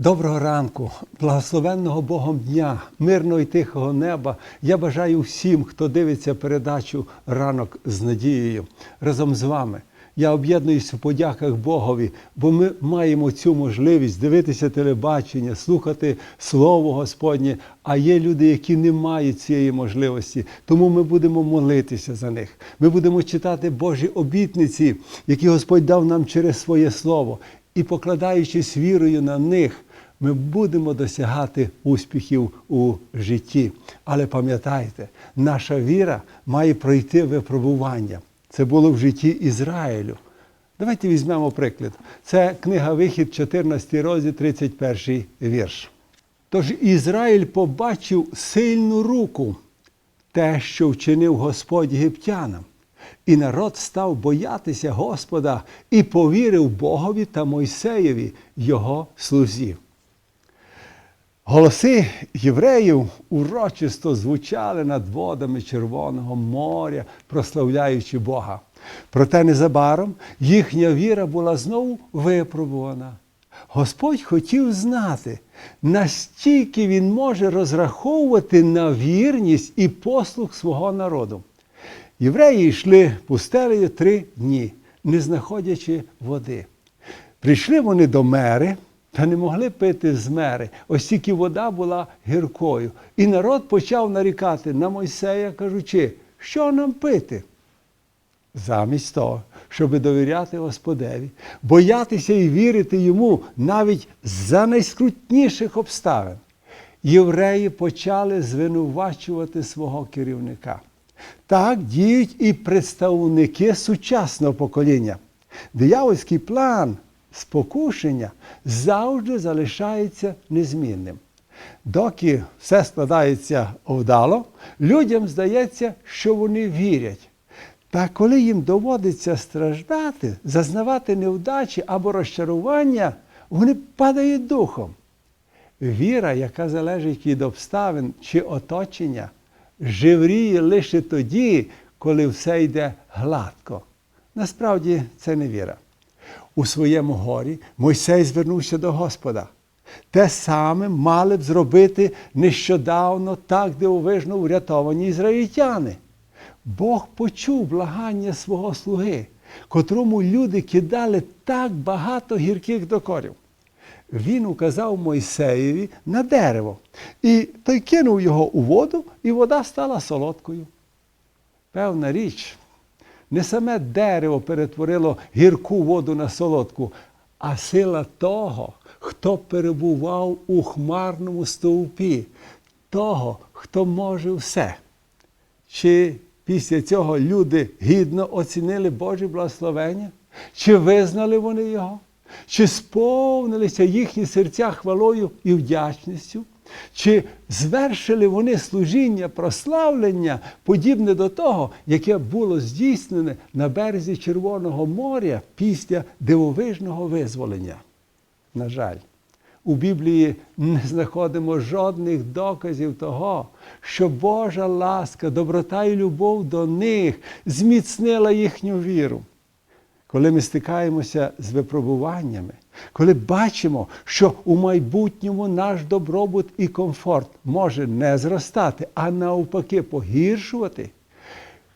Доброго ранку, благословенного Богом дня, мирного і тихого неба. Я бажаю всім, хто дивиться передачу Ранок з надією разом з вами. Я об'єднуюся в подяках Богові, бо ми маємо цю можливість дивитися телебачення, слухати Слово Господнє. А є люди, які не мають цієї можливості. Тому ми будемо молитися за них. Ми будемо читати Божі обітниці, які Господь дав нам через своє Слово. І покладаючись вірою на них, ми будемо досягати успіхів у житті. Але пам'ятайте, наша віра має пройти випробування. Це було в житті Ізраїлю. Давайте візьмемо приклад. Це книга Вихід, 14 розділ, 31 вірш. Тож Ізраїль побачив сильну руку, те, що вчинив Господь єгиптянам. І народ став боятися Господа і повірив Богові та Мойсеєві, його слузі. Голоси євреїв урочисто звучали над водами Червоного моря, прославляючи Бога. Проте незабаром їхня віра була знову випробувана. Господь хотів знати, настільки він може розраховувати на вірність і послуг свого народу. Євреї йшли пустелею три дні, не знаходячи води. Прийшли вони до мери та не могли пити з мери, ось тільки вода була гіркою. І народ почав нарікати на Мойсея, кажучи, що нам пити? Замість того, щоб довіряти Господеві, боятися і вірити йому навіть за найскрутніших обставин, євреї почали звинувачувати свого керівника. Так діють і представники сучасного покоління. Диявольський план спокушення завжди залишається незмінним. Доки все складається вдало, людям здається, що вони вірять. Та коли їм доводиться страждати, зазнавати невдачі або розчарування, вони падають духом. Віра, яка залежить від обставин чи оточення, живріє лише тоді, коли все йде гладко. Насправді це не віра. У своєму горі Мойсей звернувся до Господа. Те саме мали б зробити нещодавно так дивовижно врятовані ізраїльтяни. Бог почув благання свого слуги, котрому люди кидали так багато гірких докорів. Він указав Мойсеєві на дерево, і той кинув його у воду, і вода стала солодкою. Певна річ, не саме дерево перетворило гірку воду на солодку, а сила того, хто перебував у хмарному стовпі, того, хто може все. Чи після цього люди гідно оцінили Божі благословення? Чи визнали вони його? Чи сповнилися їхні серця хвалою і вдячністю? Чи звершили вони служіння прославлення, подібне до того, яке було здійснене на березі Червоного моря після дивовижного визволення? На жаль, у Біблії не знаходимо жодних доказів того, що Божа ласка, доброта і любов до них зміцнила їхню віру. Коли ми стикаємося з випробуваннями, коли бачимо, що у майбутньому наш добробут і комфорт може не зростати, а навпаки погіршувати,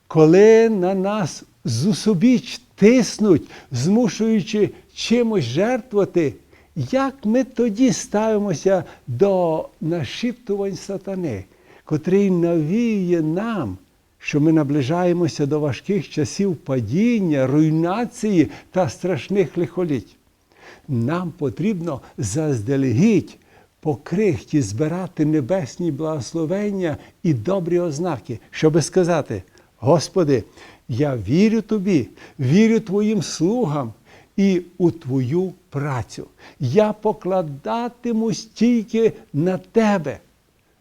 коли на нас зусобіч тиснуть, змушуючи чимось жертвувати, як ми тоді ставимося до нашіптувань сатани, котрий навіює нам, що ми наближаємося до важких часів падіння, руйнації та страшних лихоліть. Нам потрібно заздалегідь по крихті збирати небесні благословення і добрі ознаки, щоби сказати: Господи, я вірю Тобі, вірю Твоїм слугам і у Твою працю. Я покладатимусь тільки на Тебе.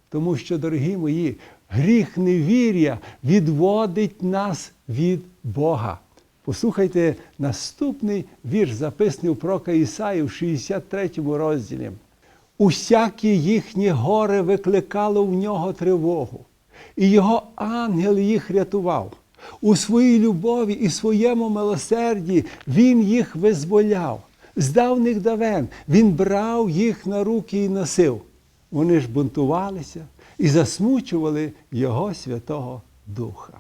Тому що, дорогі мої, гріх невір'я відводить нас від Бога. Послухайте наступний вірш, записаний у прока Ісаї в 63 розділі. Усякі їхні гори викликало в нього тривогу, і його ангел їх рятував. У своїй любові і своєму милосерді Він їх визволяв. З давних давен він брав їх на руки і носив. Вони ж бунтувалися і засмучували Його Святого Духа.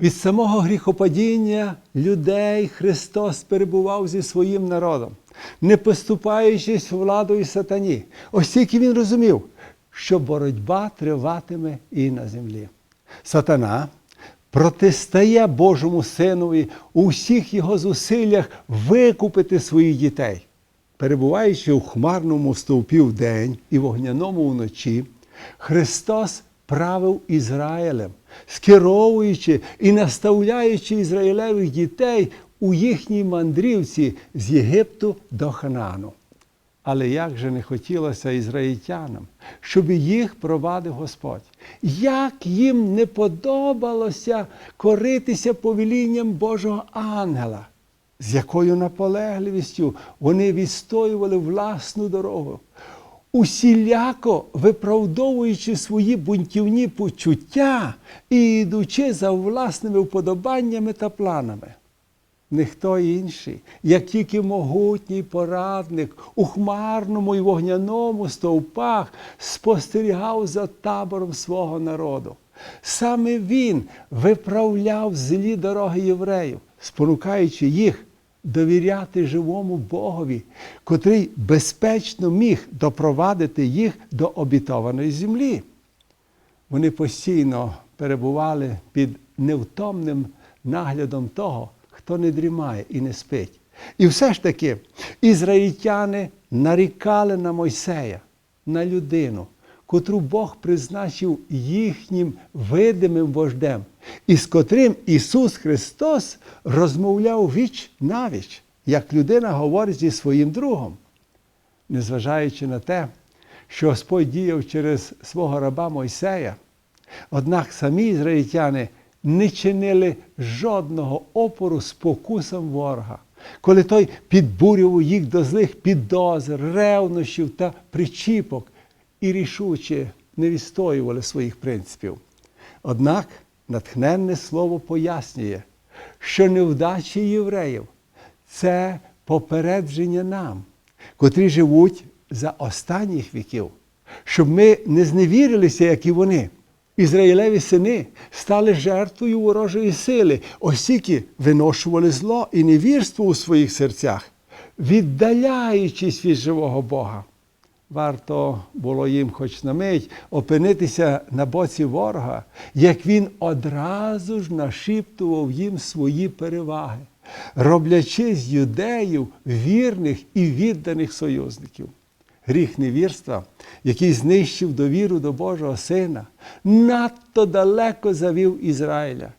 Від самого гріхопадіння людей Христос перебував зі своїм народом, не поступаючись владою сатані. Ось тільки він розумів, що боротьба триватиме і на землі. Сатана протистає Божому Синові у всіх його зусиллях викупити своїх дітей. Перебуваючи у хмарному стовпі вдень і вогняному вночі, Христос правив Ізраїлем, скеровуючи і наставляючи ізраїлевих дітей у їхній мандрівці з Єгипту до Ханаану. Але як же не хотілося ізраїльтянам, щоб їх провадив Господь? Як їм не подобалося коритися повелінням Божого ангела, з якою наполегливістю вони відстоювали власну дорогу, усіляко виправдовуючи свої бунтівні почуття і йдучи за власними вподобаннями та планами. Ніхто інший, як тільки могутній порадник у хмарному і вогняному стовпах спостерігав за табором свого народу. Саме він виправляв злі дороги євреїв, спонукаючи їх довіряти живому Богові, котрий безпечно міг допровадити їх до обітованої землі. Вони постійно перебували під невтомним наглядом того, хто не дрімає і не спить. І все ж таки ізраїльтяни нарікали на Мойсея, на людину, котру Бог призначив їхнім видимим вождем, і з котрим Ісус Христос розмовляв віч навіч, як людина говорить зі своїм другом. Незважаючи на те, що Господь діяв через свого раба Мойсея, однак самі ізраїльтяни не чинили жодного опору спокусам ворога, коли той підбурював їх до злих підозр, ревнощів та причіпок і рішуче не відстоювали своїх принципів. Однак натхненне слово пояснює, що невдачі євреїв це попередження нам, котрі живуть за останніх віків, щоб ми не зневірилися, як і вони. Ізраїлеві сини стали жертвою ворожої сили, осіки виношували зло і невірство у своїх серцях, віддаляючись від живого Бога. Варто було їм, хоч на мить, опинитися на боці ворога, як він одразу ж нашіптував їм свої переваги, роблячи з юдеїв вірних і відданих союзників. Гріх невірства, який знищив довіру до Божого Сина, надто далеко завів Ізраїля.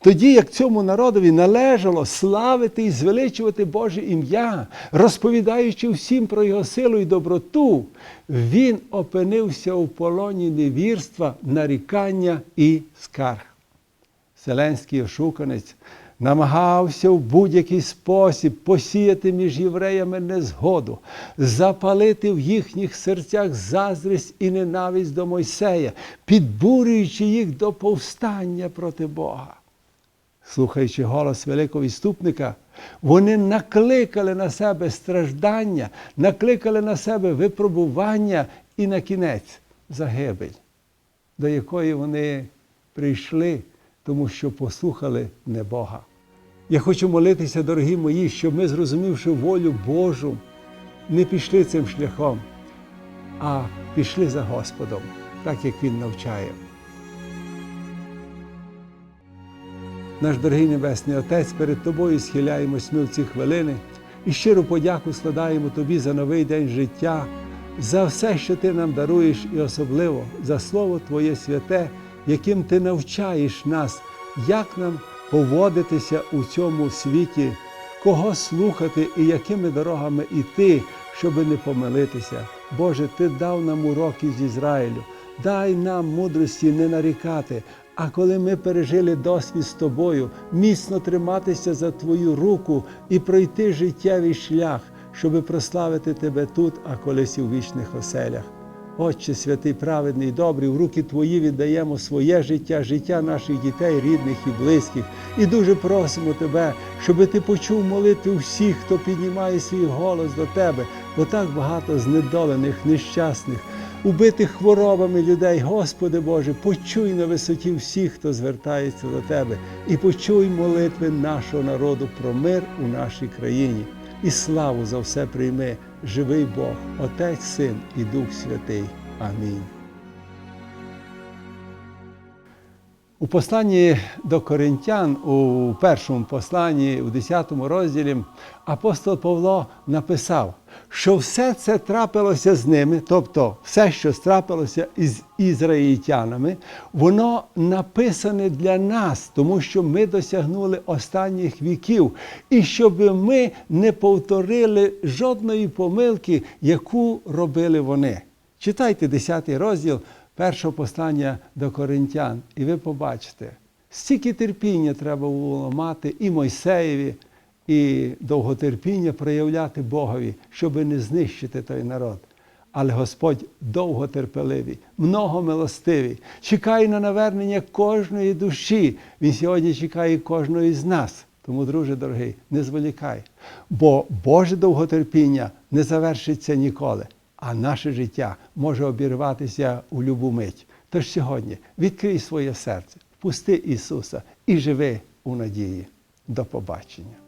Тоді, як цьому народові належало славити і звеличувати Боже ім'я, розповідаючи всім про його силу і доброту, він опинився у полоні невірства, нарікання і скарг. Селенський ошуканець намагався в будь-який спосіб посіяти між євреями незгоду, запалити в їхніх серцях заздрість і ненависть до Мойсея, підбурюючи їх до повстання проти Бога. Слухаючи голос великого відступника, вони накликали на себе страждання, накликали на себе випробування і на кінець загибель, до якої вони прийшли, тому що послухали не Бога. Я хочу молитися, дорогі мої, щоб ми, зрозумівши волю Божу, не пішли цим шляхом, а пішли за Господом, так як Він навчає. Наш дорогий Небесний Отець, перед Тобою схиляємось ми в ці хвилини і щиру подяку складаємо Тобі за новий день життя, за все, що Ти нам даруєш, і особливо за Слово Твоє святе, яким Ти навчаєш нас, як нам поводитися у цьому світі, кого слухати і якими дорогами йти, щоби не помилитися. Боже, Ти дав нам уроки з Ізраїлю. Дай нам мудрості не нарікати, а коли ми пережили досвід з тобою, міцно триматися за Твою руку і пройти життєвий шлях, щоби прославити Тебе тут, а колись у вічних оселях. Отче святий, праведний, добрий, в руки Твої віддаємо своє життя, життя наших дітей, рідних і близьких. І дуже просимо Тебе, щоб Ти почув молити всіх, хто піднімає свій голос до Тебе, бо так багато знедолених, нещасних, убитих хворобами людей. Господи Боже, почуй на висоті всіх, хто звертається до Тебе, і почуй молитви нашого народу про мир у нашій країні. І славу за все прийми, живий Бог, Отець, Син і Дух Святий. Амінь. У посланні до Коринтян, у першому посланні, у 10 розділі, апостол Павло написав, що все це трапилося з ними, тобто все, що трапилося із ізраїльтянами, воно написане для нас, тому що ми досягнули останніх віків, і щоб ми не повторили жодної помилки, яку робили вони. Читайте 10 розділ першого послання до коринтян, і ви побачите, стільки терпіння треба було мати і Мойсеєві, і довготерпіння проявляти Богові, щоб не знищити той народ. Але Господь довготерпеливий, многомилостивий, чекає на навернення кожної душі. Він сьогодні чекає кожної з нас. Тому, друже дорогий, не зволікай. Бо Боже довготерпіння не завершиться ніколи, а наше життя може обірватися у любу мить. Тож сьогодні відкрий своє серце, впусти Ісуса і живи у надії. До побачення.